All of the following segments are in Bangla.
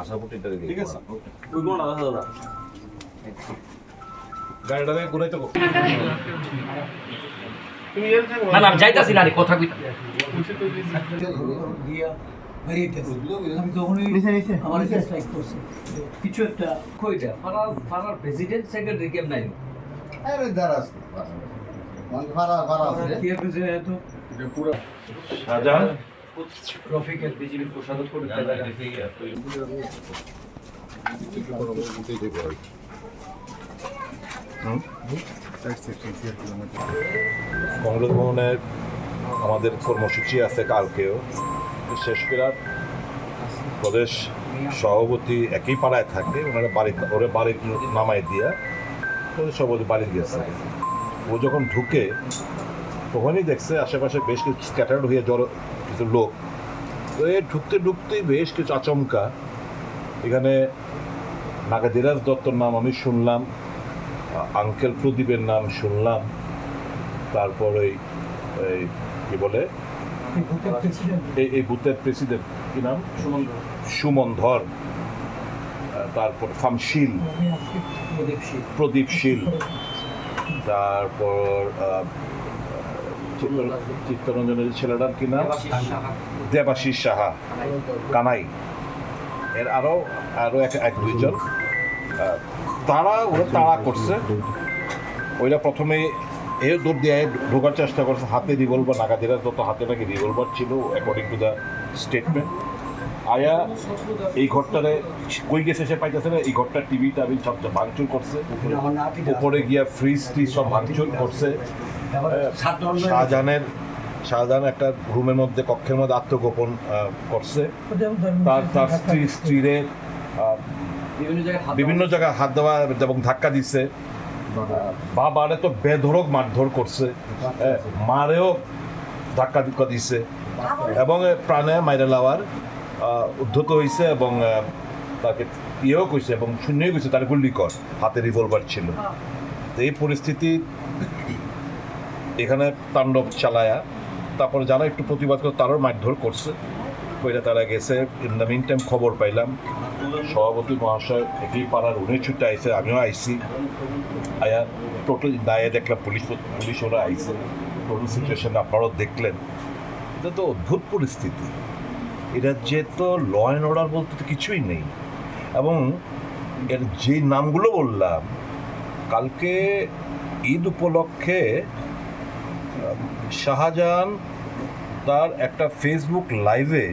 আশাপুটিটা ঠিক আছে ওই কোনটা দাদা দাদা গাড়িটা থেকে ঘুরাইতে না না যাইতাছি না রে কথা কই আমি তখনই আমার কাছে স্ট্রাইক করছে। কিছু একটা কইটা ফারার প্রেসিডেন্ট সেক্রেটারি কেম নাই আরে দাঁড়াস মানে ভাড়া ভাড়া আছে। কি প্রেসিডেন্ট তো শাহজাহান রফিকের বিজেপি কোষাধ্যক্ষ করে কংগ্রেস ভবনের আমাদের কর্মসূচি আছে কালকেও। শেষ করার প্রদেশ সভাপতি একই পাড়ায় থাকে ওনারা বাড়ি ওরে বাড়ি নামাই দিয়া প্রদেশ সভাপতি বাড়ি দিয়েছে ও যখন ঢুকে তখনই দেখছে আশেপাশে বেশ কিছু স্ক্যাটার্ড হয়ে জড়ো কিছু লোক। তো এ ঢুকতে ঢুকতেই বেশ কিছু আচমকা। এখানে নাগাদিরাজ দত্তর নাম আমি শুনলাম আঙ্কেল প্রদীপের নাম শুনলাম তারপর ওই এই কি বলে? এই এই বুথের প্রেসিডেন্ট কি নাম? সুমন ধর। তারপর ফামশিল প্রদীপ শীল তারপর চিত্তরঞ্জনের ছেলেটার কি নাম? দেবাশিস সাহা, কানাই। এর আরও আরও এক এক দুইজন। তারা, ওরা তাড়া করছে। ওইটা প্রথমে এ দৌড় দিয়ে ঢোকার চেষ্টা করছে, হাতে রিভলভার নাগাদিরা যত হাতে নাকি রিভলভার ছিল অ্যাকর্ডিং টু দ্য স্টেটমেন্ট আয়া এই ঘরটারে কই গেছে সে পাইতেছে না এই ঘরটার টিভি টাবি সব ভাঙচুর করছে। উপরে গিয়া ফ্রিজ টিজ সব ভাঙচুর করছে। শাহজাহানের শাহজাহান একটা রুমের মধ্যে কক্ষের মধ্যে আত্মগোপন করছে। তার তার স্ত্রী স্ত্রীরে বিভিন্ন জায়গায় হাত বিভিন্ন জায়গায় হাত দেওয়া এবং ধাক্কা দিচ্ছে বাবারে তো বেধরক মারধর করছে। মারেও ধাক্কা ধুক্কা দিচ্ছে এবং প্রাণে মাইরে লাওয়ার উদ্ধত হয়েছে এবং তাকে ইয়েও কইছে এবং শূন্যই কইছে তার গুল্লি কর হাতে রিভলভার ছিল। তো এই পরিস্থিতি এখানে তাণ্ডব চালায়া তারপরে যারা একটু প্রতিবাদ করে তারও মারধর করছে। কইরা তারা গেছে। ইন দ্য মিন টাইম খবর পাইলাম সভাপতি মহাশয় একই পাড়ার উনি ছুটে আইসে আমিও আইসি আয়া টোটাল দায়ে দেখলাম পুলিশ পুলিশ ওরা আইসে টোটাল সিচুয়েশন আপনারাও দেখলেন। এটা তো অদ্ভুত পরিস্থিতি। এটা যে তো ল অ্যান্ড অর্ডার বলতে তো কিছুই নেই। এবং এর যে নামগুলো বললাম কালকে ঈদ উপলক্ষে শাহজাহান তার একটা ফেসবুক লাইভে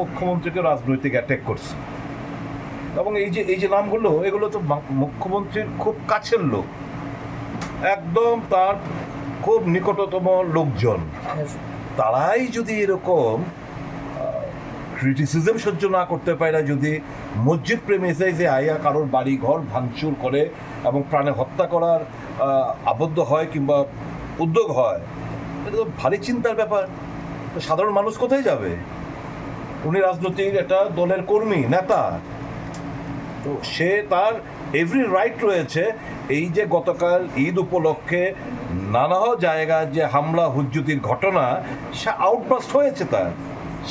মুখ্যমন্ত্রীকে রাজনৈতিক অ্যাটাক করছে। এবং এই যে এই যে নামগুলো এগুলো তো মুখ্যমন্ত্রীর খুব কাছের লোক। একদম তার খুব নিকটতম লোকজন। তারাই যদি এরকম ক্রিটিসিজম সহ্য না করতে পারে না যদি মসজিদ প্রেমিসে যে আয়া কারোর বাড়ি ঘর ভাঙচুর করে এবং প্রাণে হত্যা করার আবদ্ধ হয় কিংবা উদ্যোগ হয়, এটা তো ভারী চিন্তার ব্যাপার। তো সাধারণ মানুষ কোথায় যাবে? উনি রাজনৈতিক একটা দলের কর্মী, নেতা। তো সে তার এভরি রাইট রয়েছে। এই যে গতকাল ঈদ উপলক্ষে নানা জায়গায় যে হামলা, হুজ্জুতির ঘটনা, সে আউটবাস্ট হয়েছে তার।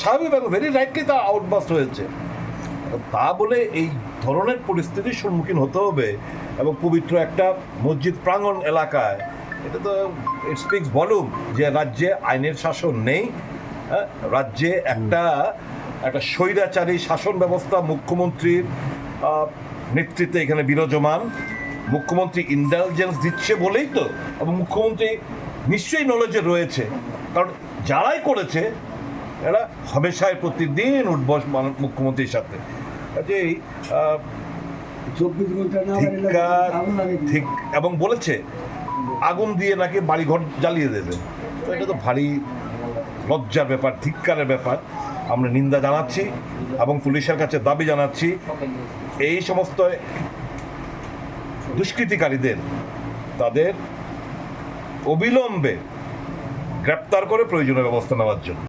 স্বাভাবিক এবং ভেরি রাইটলি তার আউটবাস্ট হয়েছে। তা বলে এই ধরনের পরিস্থিতির সম্মুখীন হতে হবে এবং পবিত্র একটা মসজিদ প্রাঙ্গণ এলাকায় এটা তো ইট স্পিক্স ভলিউম যে রাজ্যে আইনের শাসন নেই হ্যাঁ, রাজ্যে একটা একটা স্বৈরাচারী শাসন ব্যবস্থা মুখ্যমন্ত্রীর নেতৃত্বে এখানে বিরাজমান। মুখ্যমন্ত্রী ইন্টেলিজেন্স দিচ্ছে বলেই তো এবং মুখ্যমন্ত্রী নিশ্চয়ই নলেজে রয়েছে। কারণ যারাই করেছে এরা হামেশাই প্রতিদিন উঠবস মুখ্যমন্ত্রীর সাথে। কাজেই ঠিক এবং বলেছে আগুন দিয়ে নাকি বাড়িঘর জ্বালিয়ে দেবে। তো এটা তো ভারী লজ্জার ব্যাপার ধিক্কারের ব্যাপার। আমরা নিন্দা জানাচ্ছি এবং পুলিশের কাছে দাবি জানাচ্ছি এই সমস্ত দুষ্কৃতিকারীদের তাদের অবিলম্বে গ্রেপ্তার করে প্রয়োজনীয় ব্যবস্থা নেওয়ার জন্য।